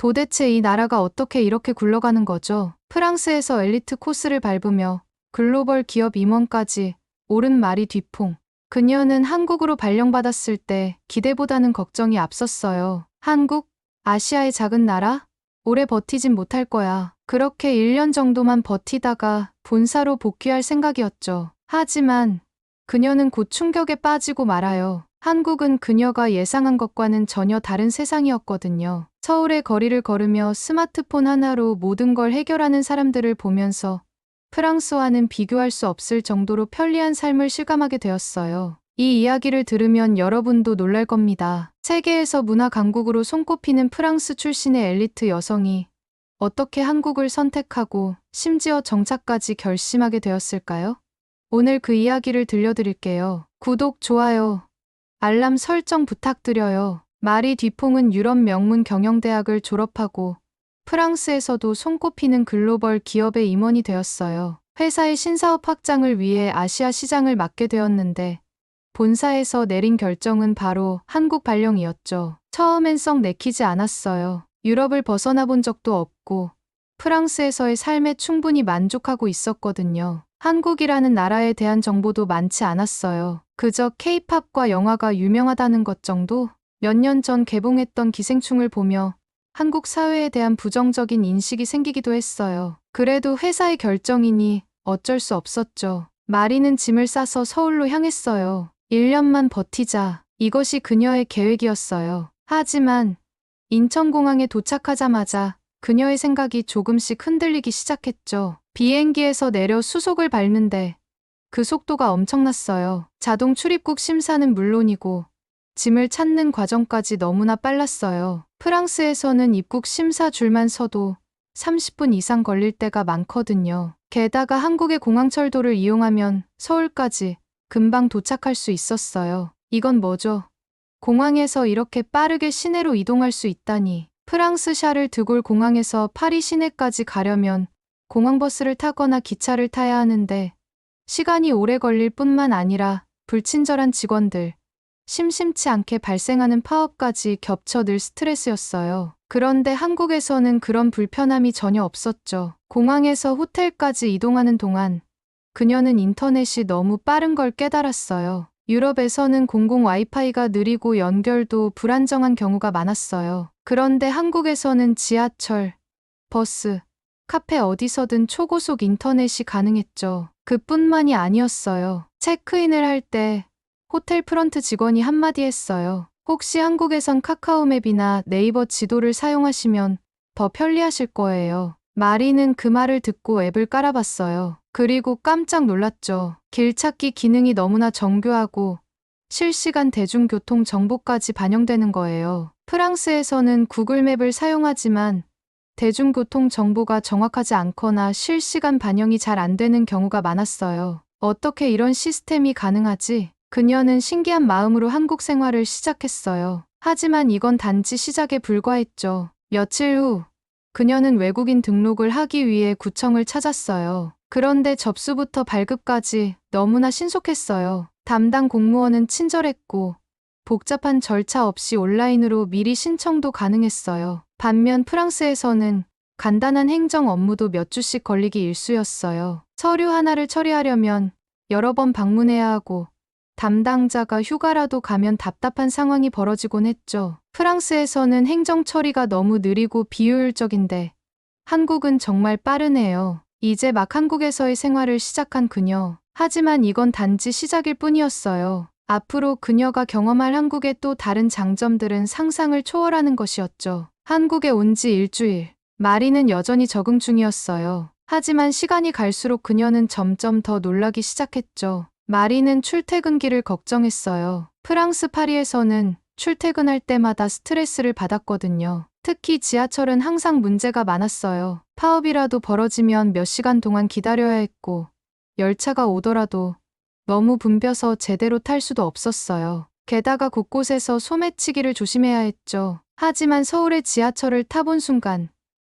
도대체 이 나라가 어떻게 이렇게 굴러가는 거죠? 프랑스에서 엘리트 코스를 밟으며 글로벌 기업 임원까지 옳은 말이 뒤풍. 그녀는 한국으로 발령받았을 때 기대보다는 걱정이 앞섰어요. 한국? 아시아의 작은 나라? 오래 버티진 못할 거야. 그렇게 1년 정도만 버티다가 본사로 복귀할 생각이었죠. 하지만 그녀는 곧 충격에 빠지고 말아요. 한국은 그녀가 예상한 것과는 전혀 다른 세상이었거든요. 서울의 거리를 걸으며 스마트폰 하나로 모든 걸 해결하는 사람들을 보면서 프랑스와는 비교할 수 없을 정도로 편리한 삶을 실감하게 되었어요. 이 이야기를 들으면 여러분도 놀랄 겁니다. 세계에서 문화 강국으로 손꼽히는 프랑스 출신의 엘리트 여성이 어떻게 한국을 선택하고 심지어 정착까지 결심하게 되었을까요? 오늘 그 이야기를 들려드릴게요. 구독, 좋아요, 알람 설정 부탁드려요. 마리 뒤퐁은 유럽 명문 경영대학을 졸업하고 프랑스에서도 손꼽히는 글로벌 기업의 임원이 되었어요. 회사의 신사업 확장을 위해 아시아 시장을 맡게 되었는데 본사에서 내린 결정은 바로 한국 발령이었죠. 처음엔 썩 내키지 않았어요. 유럽을 벗어나 본 적도 없고 프랑스에서의 삶에 충분히 만족하고 있었거든요. 한국이라는 나라에 대한 정보도 많지 않았어요. 그저 케이팝과 영화가 유명하다는 것 정도? 몇 년 전 개봉했던 기생충을 보며 한국 사회에 대한 부정적인 인식이 생기기도 했어요. 그래도 회사의 결정이니 어쩔 수 없었죠. 마리는 짐을 싸서 서울로 향했어요. 1년만 버티자. 이것이 그녀의 계획이었어요. 하지만 인천공항에 도착하자마자 그녀의 생각이 조금씩 흔들리기 시작했죠. 비행기에서 내려 수속을 밟는데 그 속도가 엄청났어요. 자동 출입국 심사는 물론이고 짐을 찾는 과정까지 너무나 빨랐어요. 프랑스에서는 입국 심사 줄만 서도 30분 이상 걸릴 때가 많거든요. 게다가 한국의 공항철도를 이용하면 서울까지 금방 도착할 수 있었어요. 이건 뭐죠? 공항에서 이렇게 빠르게 시내로 이동할 수 있다니. 프랑스 샤를 드골 공항에서 파리 시내까지 가려면 공항버스를 타거나 기차를 타야 하는데 시간이 오래 걸릴 뿐만 아니라 불친절한 직원들, 심심치 않게 발생하는 파업까지 겹쳐 늘 스트레스였어요. 그런데 한국에서는 그런 불편함이 전혀 없었죠. 공항에서 호텔까지 이동하는 동안 그녀는 인터넷이 너무 빠른 걸 깨달았어요. 유럽에서는 공공 와이파이가 느리고 연결도 불안정한 경우가 많았어요. 그런데 한국에서는 지하철, 버스, 카페 어디서든 초고속 인터넷이 가능했죠. 그뿐만이 아니었어요. 체크인을 할 때 호텔 프런트 직원이 한마디 했어요. 혹시 한국에선 카카오맵이나 네이버 지도를 사용하시면 더 편리하실 거예요. 마리는 그 말을 듣고 앱을 깔아봤어요. 그리고 깜짝 놀랐죠. 길 찾기 기능이 너무나 정교하고 실시간 대중교통 정보까지 반영되는 거예요. 프랑스에서는 구글맵을 사용하지만 대중교통 정보가 정확하지 않거나 실시간 반영이 잘 안 되는 경우가 많았어요. 어떻게 이런 시스템이 가능하지? 그녀는 신기한 마음으로 한국 생활을 시작했어요. 하지만 이건 단지 시작에 불과했죠. 며칠 후, 그녀는 외국인 등록을 하기 위해 구청을 찾았어요. 그런데 접수부터 발급까지 너무나 신속했어요. 담당 공무원은 친절했고, 복잡한 절차 없이 온라인으로 미리 신청도 가능했어요. 반면 프랑스에서는 간단한 행정 업무도 몇 주씩 걸리기 일쑤였어요. 서류 하나를 처리하려면 여러 번 방문해야 하고 담당자가 휴가라도 가면 답답한 상황이 벌어지곤 했죠. 프랑스에서는 행정 처리가 너무 느리고 비효율적인데 한국은 정말 빠르네요. 이제 막 한국에서의 생활을 시작한 그녀. 하지만 이건 단지 시작일 뿐이었어요. 앞으로 그녀가 경험할 한국의 또 다른 장점들은 상상을 초월하는 것이었죠. 한국에 온 지 일주일. 마리는 여전히 적응 중이었어요. 하지만 시간이 갈수록 그녀는 점점 더 놀라기 시작했죠. 마리는 출퇴근길을 걱정했어요. 프랑스 파리에서는 출퇴근할 때마다 스트레스를 받았거든요. 특히 지하철은 항상 문제가 많았어요. 파업이라도 벌어지면 몇 시간 동안 기다려야 했고, 열차가 오더라도 너무 붐벼서 제대로 탈 수도 없었어요. 게다가 곳곳에서 소매치기를 조심해야 했죠. 하지만 서울의 지하철을 타본 순간,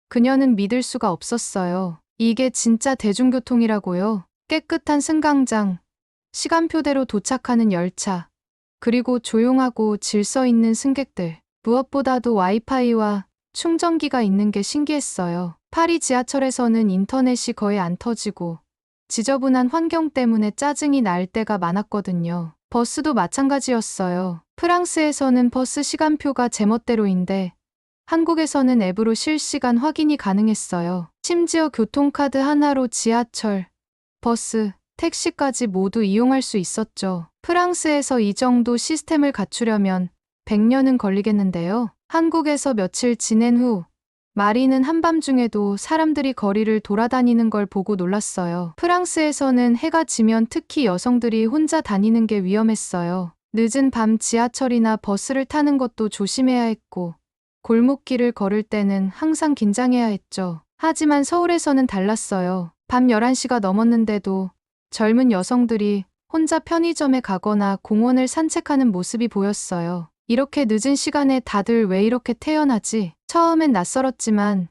그녀는 믿을 수가 없었어요. 이게 진짜 대중교통이라고요. 깨끗한 승강장, 시간표대로 도착하는 열차, 그리고 조용하고 질서 있는 승객들, 무엇보다도 와이파이와 충전기가 있는 게 신기했어요. 파리 지하철에서는 인터넷이 거의 안 터지고 지저분한 환경 때문에 짜증이 날 때가 많았거든요. 버스도 마찬가지였어요. 프랑스에서는 버스 시간표가 제멋대로인데 한국에서는 앱으로 실시간 확인이 가능했어요. 심지어 교통카드 하나로 지하철, 버스, 택시까지 모두 이용할 수 있었죠. 프랑스에서 이 정도 시스템을 갖추려면 100년은 걸리겠는데요. 한국에서 며칠 지낸 후 마리는 한밤중에도 사람들이 거리를 돌아다니는 걸 보고 놀랐어요. 프랑스에서는 해가 지면 특히 여성들이 혼자 다니는 게 위험했어요. 늦은 밤 지하철이나 버스를 타는 것도 조심해야 했고 골목길을 걸을 때는 항상 긴장해야 했죠. 하지만 서울에서는 달랐어요. 밤 11시가 넘었는데도 젊은 여성들이 혼자 편의점에 가거나 공원을 산책하는 모습이 보였어요. 이렇게 늦은 시간에 다들 왜 이렇게 태어나지? 처음엔 낯설었지만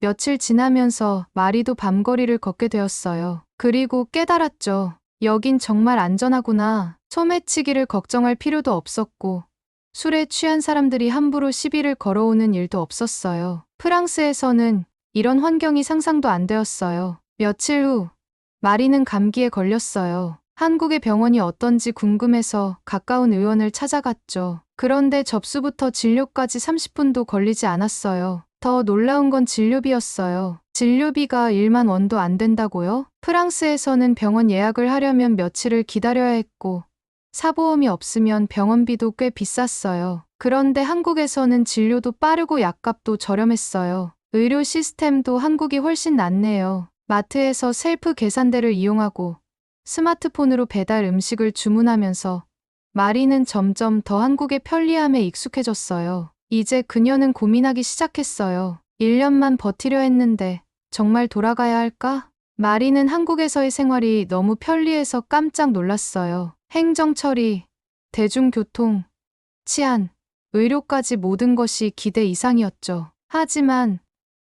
며칠 지나면서 마리도 밤거리를 걷게 되었어요. 그리고 깨달았죠. 여긴 정말 안전하구나. 소매치기를 걱정할 필요도 없었고 술에 취한 사람들이 함부로 시비를 걸어오는 일도 없었어요. 프랑스에서는 이런 환경이 상상도 안 되었어요. 며칠 후 마리는 감기에 걸렸어요. 한국의 병원이 어떤지 궁금해서 가까운 의원을 찾아갔죠. 그런데 접수부터 진료까지 30분도 걸리지 않았어요. 더 놀라운 건 진료비였어요. 진료비가 1만 원도 안 된다고요? 프랑스에서는 병원 예약을 하려면 며칠을 기다려야 했고, 사보험이 없으면 병원비도 꽤 비쌌어요. 그런데 한국에서는 진료도 빠르고 약값도 저렴했어요. 의료 시스템도 한국이 훨씬 낫네요. 마트에서 셀프 계산대를 이용하고 스마트폰으로 배달 음식을 주문하면서 마리는 점점 더 한국의 편리함에 익숙해졌어요. 이제 그녀는 고민하기 시작했어요. 1년만 버티려 했는데 정말 돌아가야 할까? 마리는 한국에서의 생활이 너무 편리해서 깜짝 놀랐어요. 행정 처리, 대중교통, 치안, 의료까지 모든 것이 기대 이상이었죠. 하지만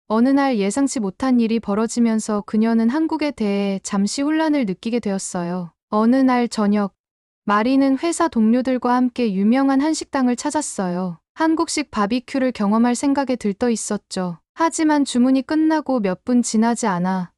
어느 날 예상치 못한 일이 벌어지면서 그녀는 한국에 대해 잠시 혼란을 느끼게 되었어요. 어느 날 저녁, 마리는 회사 동료들과 함께 유명한 한식당을 찾았어요. 한국식 바비큐를 경험할 생각에 들떠 있었죠. 하지만 주문이 끝나고 몇 분 지나지 않아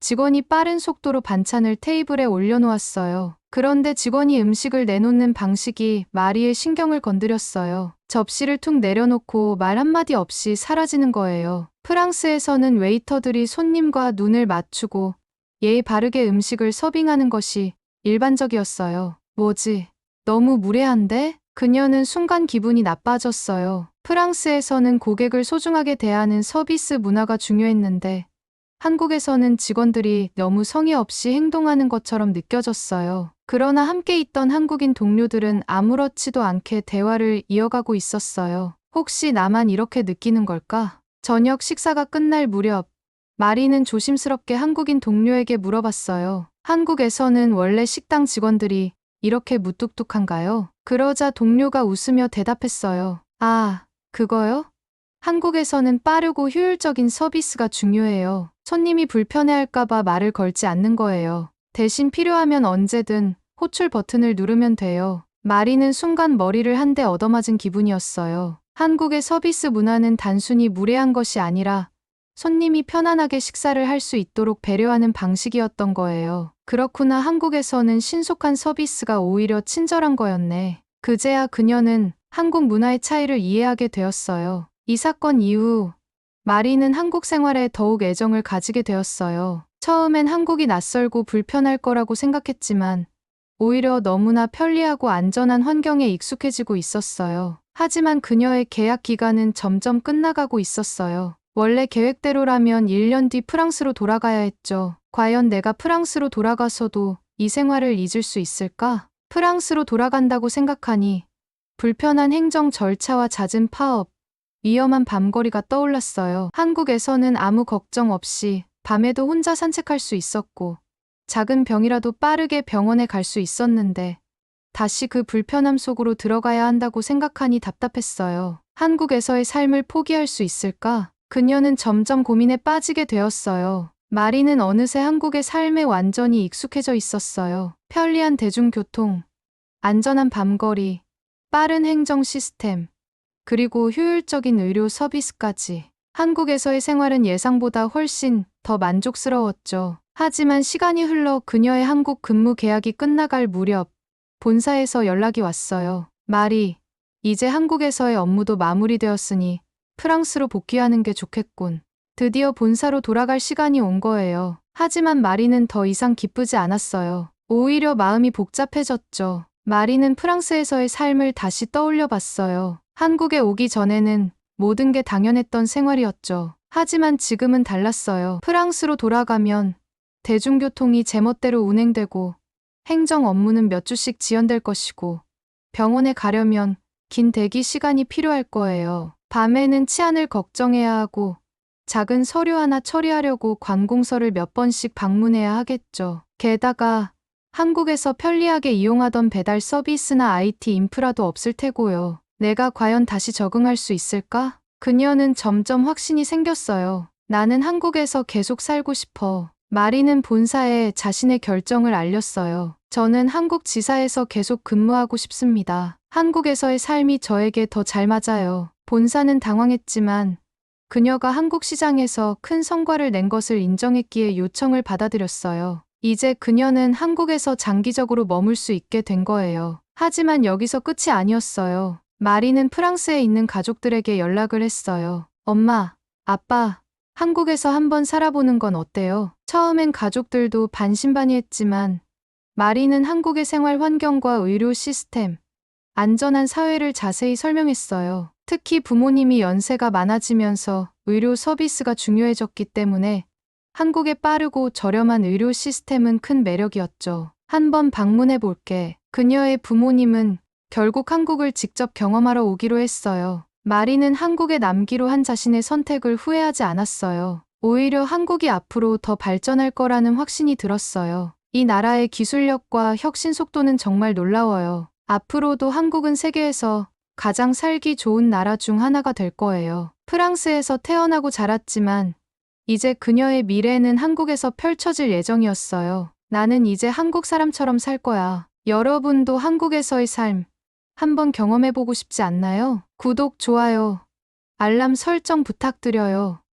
직원이 빠른 속도로 반찬을 테이블에 올려놓았어요. 그런데 직원이 음식을 내놓는 방식이 마리의 신경을 건드렸어요. 접시를 툭 내려놓고 말 한마디 없이 사라지는 거예요. 프랑스에서는 웨이터들이 손님과 눈을 맞추고 예의 바르게 음식을 서빙하는 것이 일반적이었어요. 뭐지? 너무 무례한데? 그녀는 순간 기분이 나빠졌어요. 프랑스에서는 고객을 소중하게 대하는 서비스 문화가 중요했는데 한국에서는 직원들이 너무 성의 없이 행동하는 것처럼 느껴졌어요. 그러나 함께 있던 한국인 동료들은 아무렇지도 않게 대화를 이어가고 있었어요. 혹시 나만 이렇게 느끼는 걸까? 저녁 식사가 끝날 무렵, 마리는 조심스럽게 한국인 동료에게 물어봤어요. 한국에서는 원래 식당 직원들이 이렇게 무뚝뚝한가요? 그러자 동료가 웃으며 대답했어요. 아, 그거요? 한국에서는 빠르고 효율적인 서비스가 중요해요. 손님이 불편해할까봐 말을 걸지 않는 거예요. 대신 필요하면 언제든 호출 버튼을 누르면 돼요. 마리는 순간 머리를 한 대 얻어맞은 기분이었어요. 한국의 서비스 문화는 단순히 무례한 것이 아니라 손님이 편안하게 식사를 할 수 있도록 배려하는 방식이었던 거예요. 그렇구나 한국에서는 신속한 서비스가 오히려 친절한 거였네. 그제야 그녀는 한국 문화의 차이를 이해하게 되었어요. 이 사건 이후 마리는 한국 생활에 더욱 애정을 가지게 되었어요. 처음엔 한국이 낯설고 불편할 거라고 생각했지만 오히려 너무나 편리하고 안전한 환경에 익숙해지고 있었어요. 하지만 그녀의 계약 기간은 점점 끝나가고 있었어요. 원래 계획대로라면 1년 뒤 프랑스로 돌아가야 했죠. 과연 내가 프랑스로 돌아가서도 이 생활을 잊을 수 있을까? 프랑스로 돌아간다고 생각하니 불편한 행정 절차와 잦은 파업, 위험한 밤거리가 떠올랐어요. 한국에서는 아무 걱정 없이 밤에도 혼자 산책할 수 있었고 작은 병이라도 빠르게 병원에 갈 수 있었는데 다시 그 불편함 속으로 들어가야 한다고 생각하니 답답했어요. 한국에서의 삶을 포기할 수 있을까? 그녀는 점점 고민에 빠지게 되었어요. 마리는 어느새 한국의 삶에 완전히 익숙해져 있었어요. 편리한 대중교통, 안전한 밤거리, 빠른 행정 시스템, 그리고 효율적인 의료 서비스까지. 한국에서의 생활은 예상보다 훨씬 더 만족스러웠죠. 하지만 시간이 흘러 그녀의 한국 근무 계약이 끝나갈 무렵 본사에서 연락이 왔어요. 말이 이제 한국에서의 업무도 마무리되었으니 프랑스로 복귀하는 게 좋겠군. 드디어 본사로 돌아갈 시간이 온 거예요. 하지만 마리는 더 이상 기쁘지 않았어요. 오히려 마음이 복잡해졌죠. 마리는 프랑스에서의 삶을 다시 떠올려 봤어요. 한국에 오기 전에는 모든 게 당연했던 생활이었죠. 하지만 지금은 달랐어요. 프랑스로 돌아가면 대중교통이 제멋대로 운행되고 행정 업무는 몇 주씩 지연될 것이고 병원에 가려면 긴 대기 시간이 필요할 거예요. 밤에는 치안을 걱정해야 하고 작은 서류 하나 처리하려고 관공서를 몇 번씩 방문해야 하겠죠. 게다가 한국에서 편리하게 이용하던 배달 서비스나 IT 인프라도 없을 테고요. 내가 과연 다시 적응할 수 있을까? 그녀는 점점 확신이 생겼어요. 나는 한국에서 계속 살고 싶어. 마리는 본사에 자신의 결정을 알렸어요. 저는 한국 지사에서 계속 근무하고 싶습니다. 한국에서의 삶이 저에게 더 잘 맞아요. 본사는 당황했지만 그녀가 한국 시장에서 큰 성과를 낸 것을 인정했기에 요청을 받아들였어요. 이제 그녀는 한국에서 장기적으로 머물 수 있게 된 거예요. 하지만 여기서 끝이 아니었어요. 마리는 프랑스에 있는 가족들에게 연락을 했어요. 엄마, 아빠, 한국에서 한번 살아보는 건 어때요? 처음엔 가족들도 반신반의했지만 마리는 한국의 생활 환경과 의료 시스템, 안전한 사회를 자세히 설명했어요. 특히 부모님이 연세가 많아지면서 의료 서비스가 중요해졌기 때문에 한국의 빠르고 저렴한 의료 시스템은 큰 매력이었죠. 한번 방문해 볼게. 그녀의 부모님은 결국 한국을 직접 경험하러 오기로 했어요. 마리는 한국에 남기로 한 자신의 선택을 후회하지 않았어요. 오히려 한국이 앞으로 더 발전할 거라는 확신이 들었어요. 이 나라의 기술력과 혁신 속도는 정말 놀라워요. 앞으로도 한국은 세계에서 가장 살기 좋은 나라 중 하나가 될 거예요. 프랑스에서 태어나고 자랐지만 이제 그녀의 미래는 한국에서 펼쳐질 예정이었어요. 나는 이제 한국 사람처럼 살 거야. 여러분도 한국에서의 삶 한번 경험해보고 싶지 않나요? 구독, 좋아요, 알람 설정 부탁드려요.